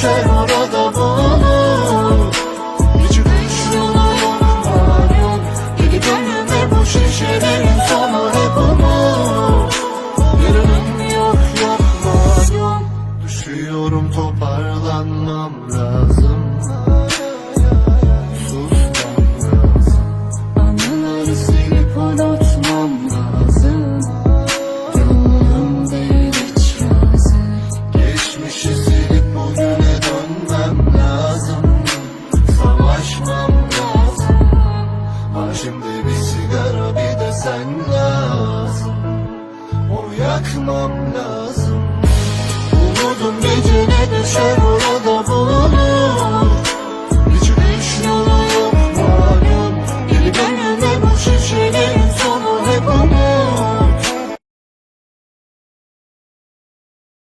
düşer orada bulur. Yolu yok var yok. Geri bu şişelerin sonu hep umut Yarınım yok yok var Düşüyorum toparlanmam lazım sigara bir de sen lazım. O yakmam lazım. Umudum gecene düşer